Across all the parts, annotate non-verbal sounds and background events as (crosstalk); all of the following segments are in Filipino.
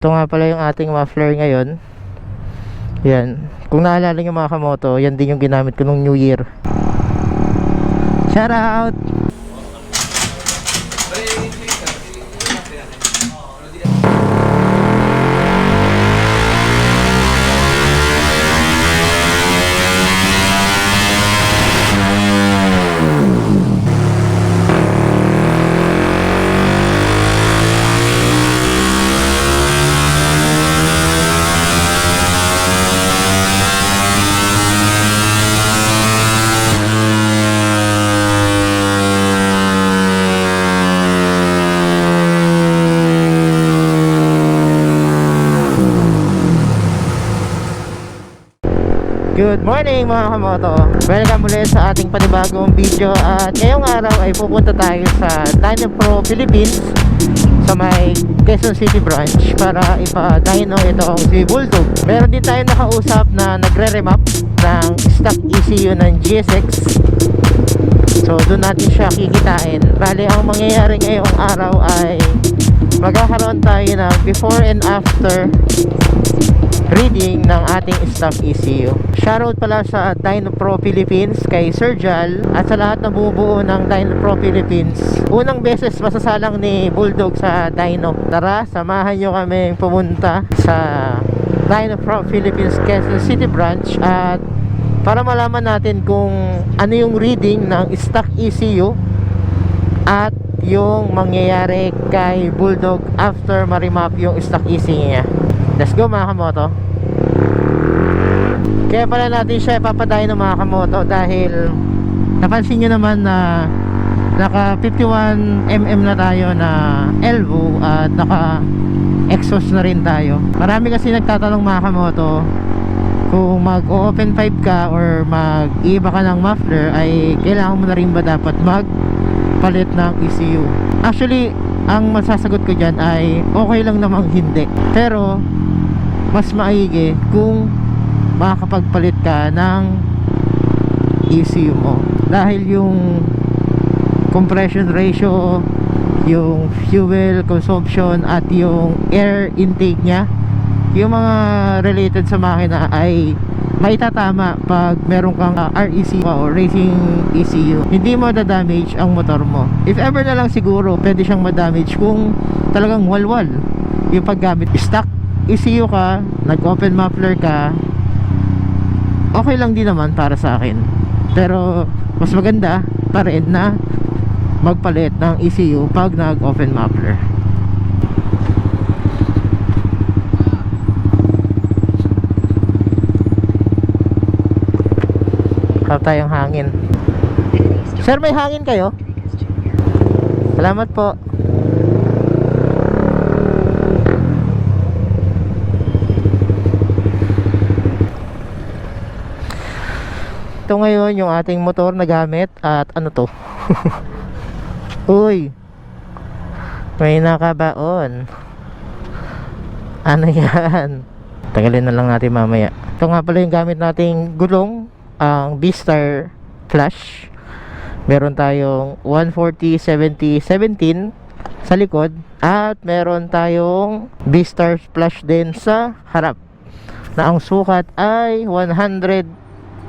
Ito nga pala yung ating muffler ngayon. Yan. Kung naalala nyo mga kamoto, yan din yung ginamit ko nung New Year. Shout out! Good morning mga kamoto. Welcome ulit sa ating panibagong video At ngayong araw ay pupunta tayo sa Dyno Pro Philippines Sa may Quezon City branch Para ipa-dyno itong si Bulldog. Meron din tayo nakausap na nagre-remap Ng stock ECU ng GSX So doon natin siya kikitain. Bali ang mangyayari ngayong araw ay Magkakaroon tayo ng before and after reading ng ating stock ECU. Shoutout pala sa Dyno Pro Philippines kay Sir Jal at sa lahat na bumubuo ng Dyno Pro Philippines. Unang beses masasalang ni Bulldog sa Dyno. Tara, samahan nyo kami pumunta sa Dyno Pro Philippines Quezon City branch at para malaman natin kung ano yung reading ng stock ECU at yung mangyayari kay Bulldog after ma-remap yung stock ECU niya. Let's go mga kamoto. Kaya pala natin siya ipapadayo ng mga kamoto dahil napansin nyo naman na naka 51mm na tayo na elbow at naka exhaust na rin tayo. Marami kasi nagtatanong mga kamoto kung mag open 5 ka or mag iba ka ng muffler ay kailangan mo na rin ba dapat mag palit ng ECU. Actually, ang masasagot ko dyan ay okay lang namang hindi. Pero, mas maigi kung makakapagpalit ka ng ECU mo. Dahil yung compression ratio, yung fuel consumption at yung air intake niya, yung mga related sa makina ay maitatama pag meron kang uh, REC o racing ECU hindi mo damage ang motor mo. If ever na lang siguro pwede siyang ma-damage kung talagang walwal yung paggamit. Stock ECU ka nag open muffler ka okay lang din naman para sa akin pero mas maganda pa rin na magpalit ng ECU pag nag open muffler Harap tayong hangin. Sir, may hangin kayo? Salamat po. Ito ngayon yung ating motor na gamit at ano to? (laughs) Uy! May nakabaon. Ano yan? Tagalin na lang natin mamaya. Ito nga pala yung gamit nating gulong ang B-Star Flash meron tayong 140 70 17 sa likod at meron tayong B-Star Flash din sa harap na ang sukat ay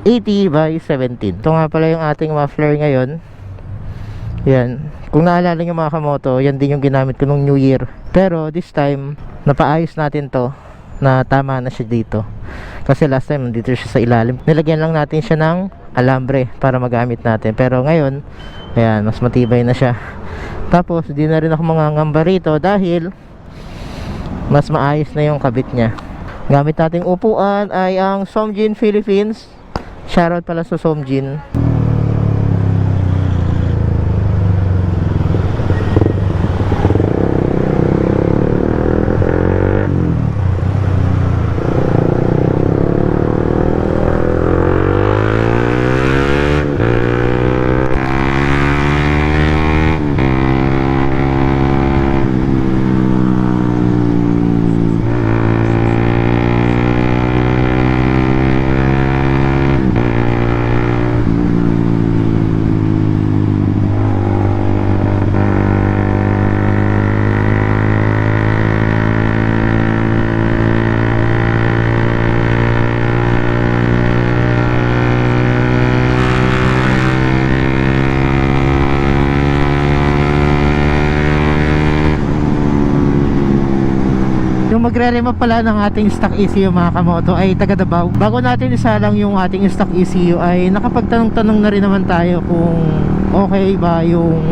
180 by 17 ito nga pala yung ating muffler ngayon. Yan. Kung naalala nyo mga kamoto yan din yung ginamit ko nung New Year. Pero this time napaayos natin to na tama na siya dito. Kasi last time nandito siya sa ilalim. Nilagyan lang natin siya ng alambre para magamit natin. Pero ngayon ayan mas matibay na siya. Tapos di na rin ako mangangamba rito dahil mas maayos na yung kabit niya. Gamit nating upuan ay ang Somjin Philippines shoutout pala sa Somjin Yung magre-remap pala ng ating stock ECU mga kamoto ay taga Davao. Bago natin isalang yung ating stock ECU ay nakapagtanong-tanong na rin naman tayo kung okay ba yung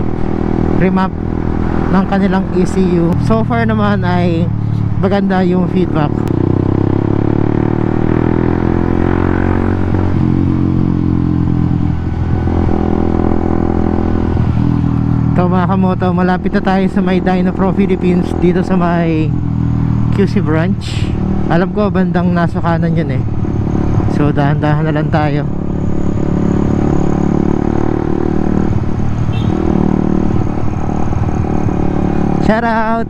remap ng kanilang ECU. So far naman ay maganda yung feedback. Ito mga kamoto, malapit na tayo sa may Dyno Pro Philippines dito sa may QC branch. Alam ko bandang nasa kanan yun eh. So dahan-dahan na lang tayo. Shout out!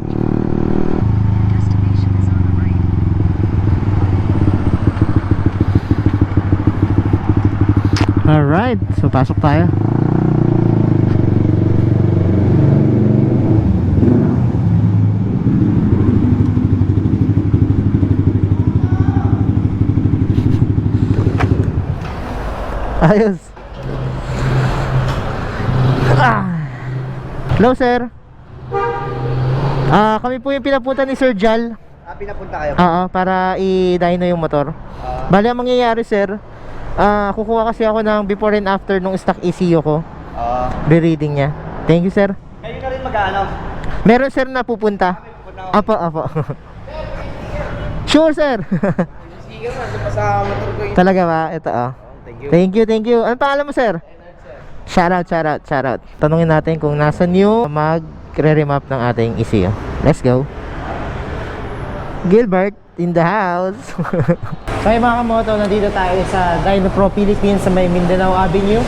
Alright, so pasok tayo. Ayos. Ah. Hello sir. Ah, kami po yung pinapunta ni Sir Jal. Ah, pinapunta kayo? Oo, para i-dyno yung motor. Ah, Bali ang mangyayari sir, ah kukuha kasi ako ng before and after nung stock ECU ko. ah, Re-reading niya. Thank you sir. kayo na rin mag-ano? Meron sir na pupunta. Ako. Apo, apo. sure sir. Talaga ba? Ito oh. Thank you. Thank you, thank you. Ano pangalan mo sir? Shout out, shout out, shout out. Tanungin natin kung nasan yung mag-re-remap ng ating ECU. Let's go. Gilbert in the house. (laughs) so yung mga kamoto, nandito tayo sa Dyno Pro Philippines sa may Mindanao Avenue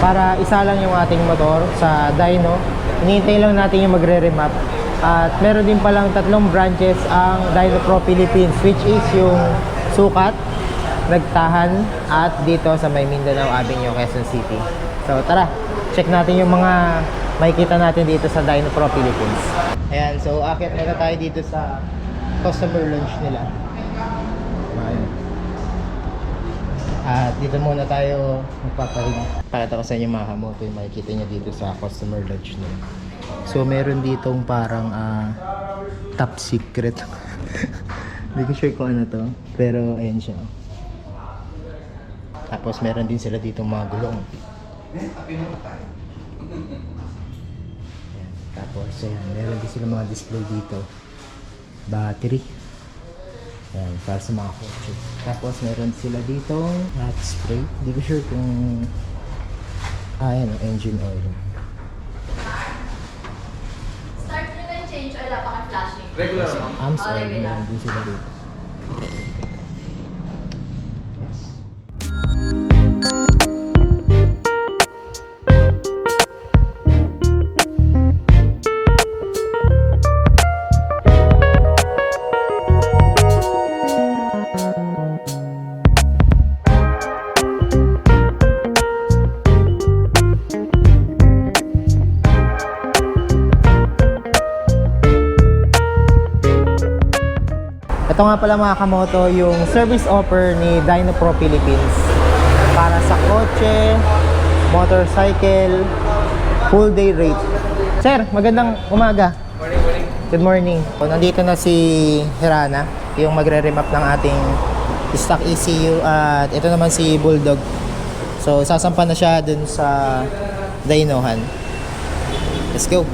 para isalang yung ating motor sa Dyno. Hinihintay lang natin yung magre-remap. At meron din palang tatlong branches ang Dyno Pro Philippines which is yung Sukat, Nagtahan at dito sa may Mindanao Avenue, Quezon City. So tara, check natin yung mga makikita natin dito sa Dyno Pro Philippines. Ayan, so akit muna tayo dito sa customer lunch nila. Ayan. At dito muna tayo magpapahinga. Pakita ko sa inyo mga kamoto yung makikita nyo dito sa customer lunch nila. So meron ditong parang ah, top secret. (laughs) Hindi ko sure kung ano to. Pero ayan siya. Tapos meron din sila ditong mga gulong. Ayan. Tapos ayan, meron din sila mga display dito. Battery. Ayan, para sa mga kotse. Tapos meron sila dito rat spray. Hindi ko sure kung ah, ayan, oh, engine oil. Start nyo na change oil, wala pa kang flashing. Arms oil, regular. meron din sila dito. Nga pala mga kamoto, yung service offer ni Dyno Pro Philippines para sa kotse, motorcycle, full day rate. Sir, magandang umaga. Good morning. O, nandito na si Hirana, yung magre-remap ng ating stock ECU at ito naman si Bulldog. So, sasampa na siya dun sa Dynohan. Let's go.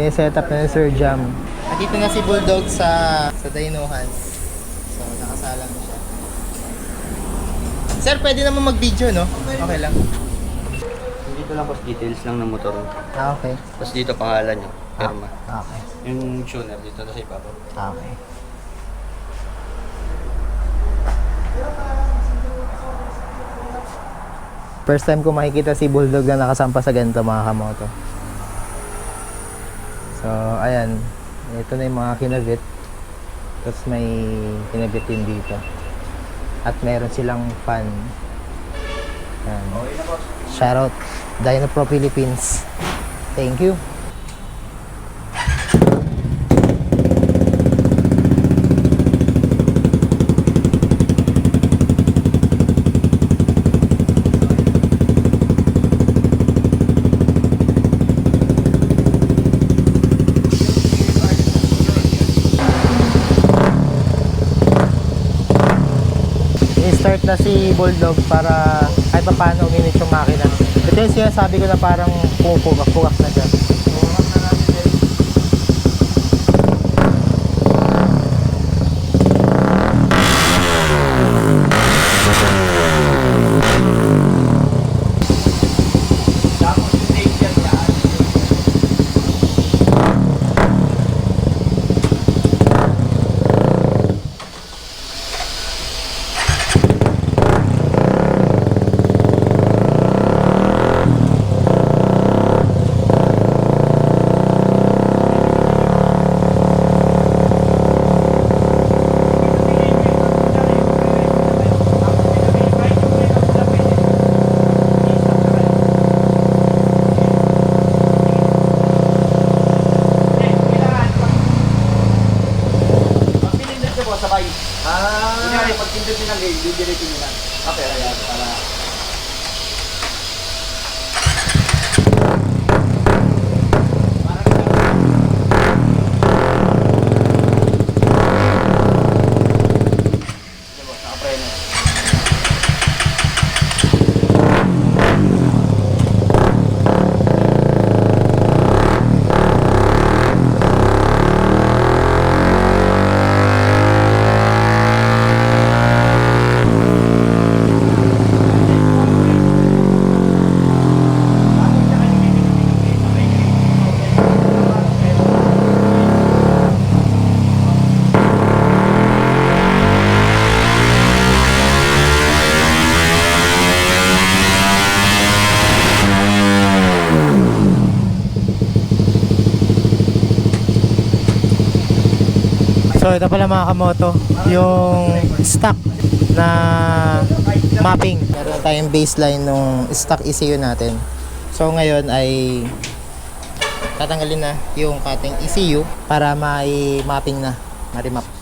Sineset up na ni Sir Jam. Nandito na si Bulldog sa sa Dinohan. So, nakasalang na siya. Sir, pwede naman mag-video, no? Okay lang. Dito lang boss, details lang ng motor. Ah, okay. Tapos dito pangalan nyo, perma. Ah, okay. Yung tuner dito na sa ibabaw. Ah, okay. First time ko makikita si Bulldog na nakasampa sa ganito mga kamoto. So, ayan. Ito na yung mga kinabit. Tapos may kinabit din dito. At meron silang fan. Ayan. Shoutout. Dyno Pro Philippines. Thank you. Na si Bulldog para kahit pa paano uminit yung makina. Ito yung sinasabi ko na parang pumupugak-pugak na siya. Pag pindot nyo ng gate, didiretso lang. Okay, ayan. Para... So ito pala mga kamoto, yung stock na mapping. Meron tayong baseline nung stock ECU natin. So ngayon ay tatanggalin na yung cutting ECU para may mapping na, ma-remap.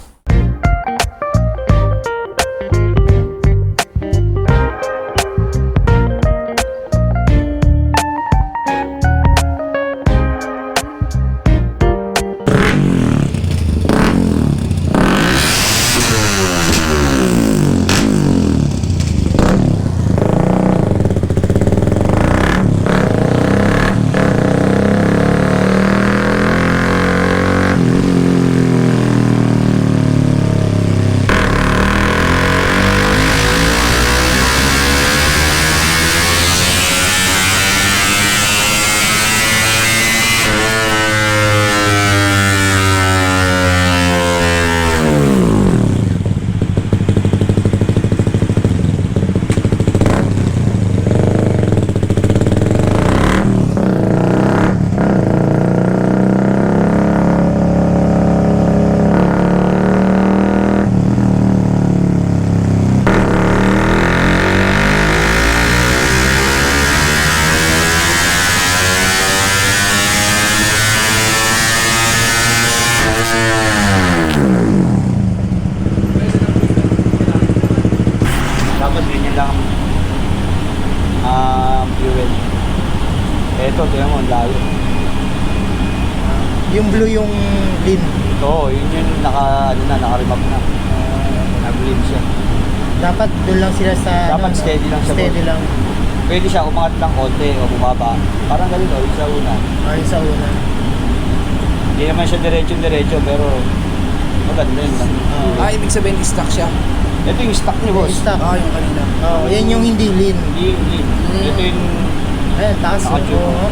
Eto, tingnan mo, ang layo. Yung blue yung lean. Ito, yun yung naka, ano na, naka-remap na. Nag-lean siya. Dapat doon lang sila sa Dapat ano, steady lang siya, Steady lang. Pwede siya umangat lang konti o bumaba. Parang ganito, yung sa una. Ayun sa una. Hindi naman siya diretso-diretso, pero maganda yun lang. Oo. Ah, ibig sabihin stock siya. Ito yung stock niya, boss. Stock. Ah, yung kanina. Oh, yan yung hindi lean. Hindi, hindi. Ito yung, Ayan, taas. Nakatune. Oo.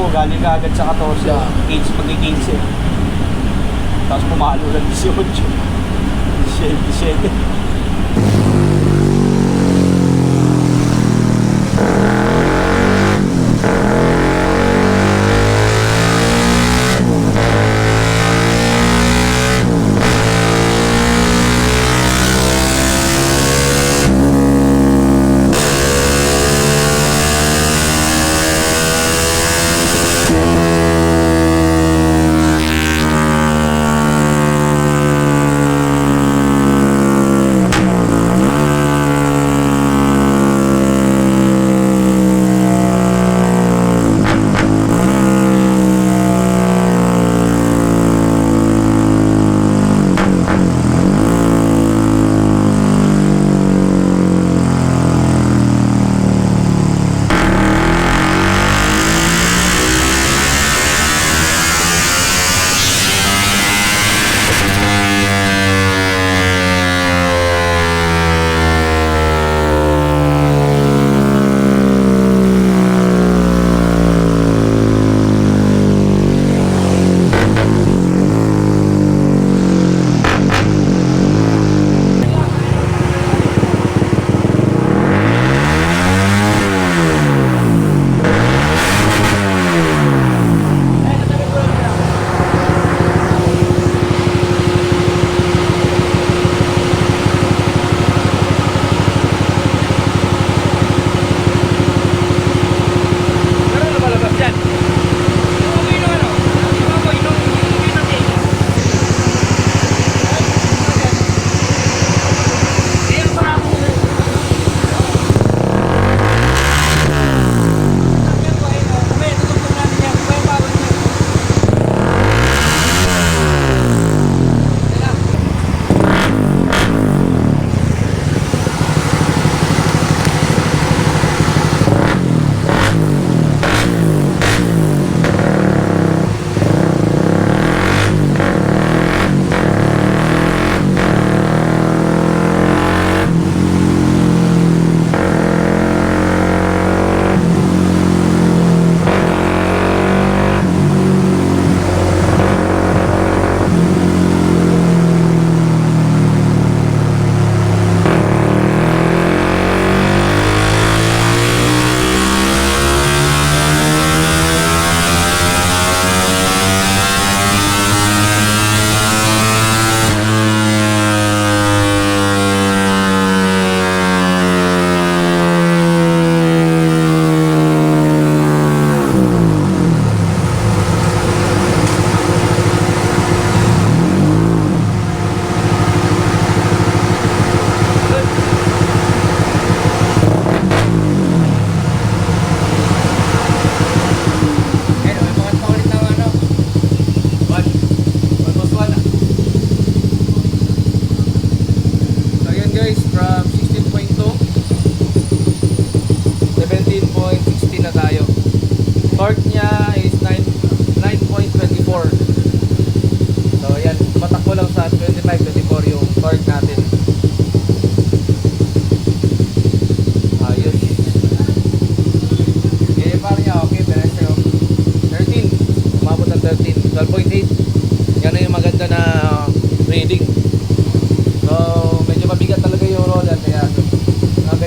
oh, galing ka agad sa 14. Yeah. 15, pag 15. Tapos pumalo lang 18. 17. (laughs)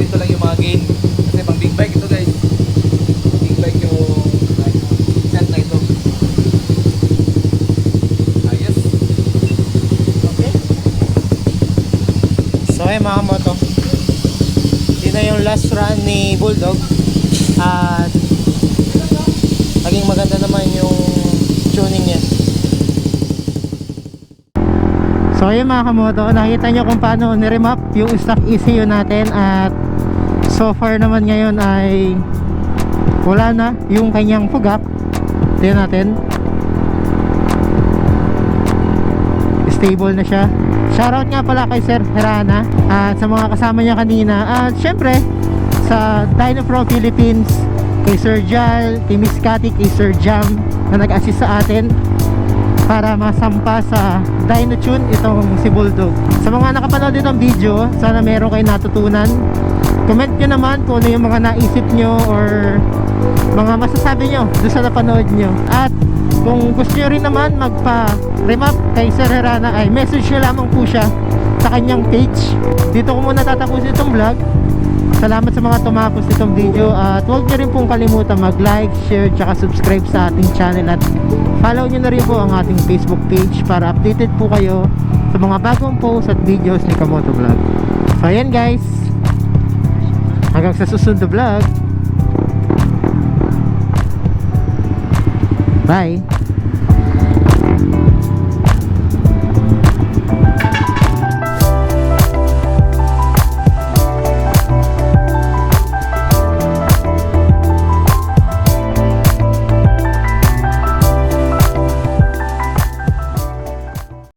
ganito lang yung mga gain kasi pang big bike ito guys. Big bike yung set na ito. Ayos. Okay. So ay mga moto yun na yung last run ni Bulldog. At naging maganda naman yung tuning niya. So ayun mga kamoto, nakita nyo kung paano niremap yung stock ECU natin at so far naman ngayon ay wala na yung kanyang fugap. Tingnan natin. Stable na siya. Shoutout nga pala kay Sir Herana at sa mga kasama niya kanina. At syempre, sa Dino Pro Philippines, kay Sir Jal, kay Miss Cathy, kay Sir Jam na nag-assist sa atin para masampa sa Dino Tune itong si Bulldog. Sa mga nakapanood itong video, sana meron kayo natutunan. Comment nyo naman kung ano yung mga naisip nyo or mga masasabi nyo doon sa napanood nyo. At kung gusto nyo rin naman magpa-remap kay Sir Herana ay message nyo lamang po siya sa kanyang page. Dito ko muna tatapusin itong vlog. Salamat sa mga tumakos nitong video at huwag nyo rin pong kalimutan mag-like, share, tsaka subscribe sa ating channel at follow nyo na rin po ang ating Facebook page para updated po kayo sa mga bagong posts at videos ni Kamoto Vlog. So ayan guys, hanggang sa susunod na vlog. Bye!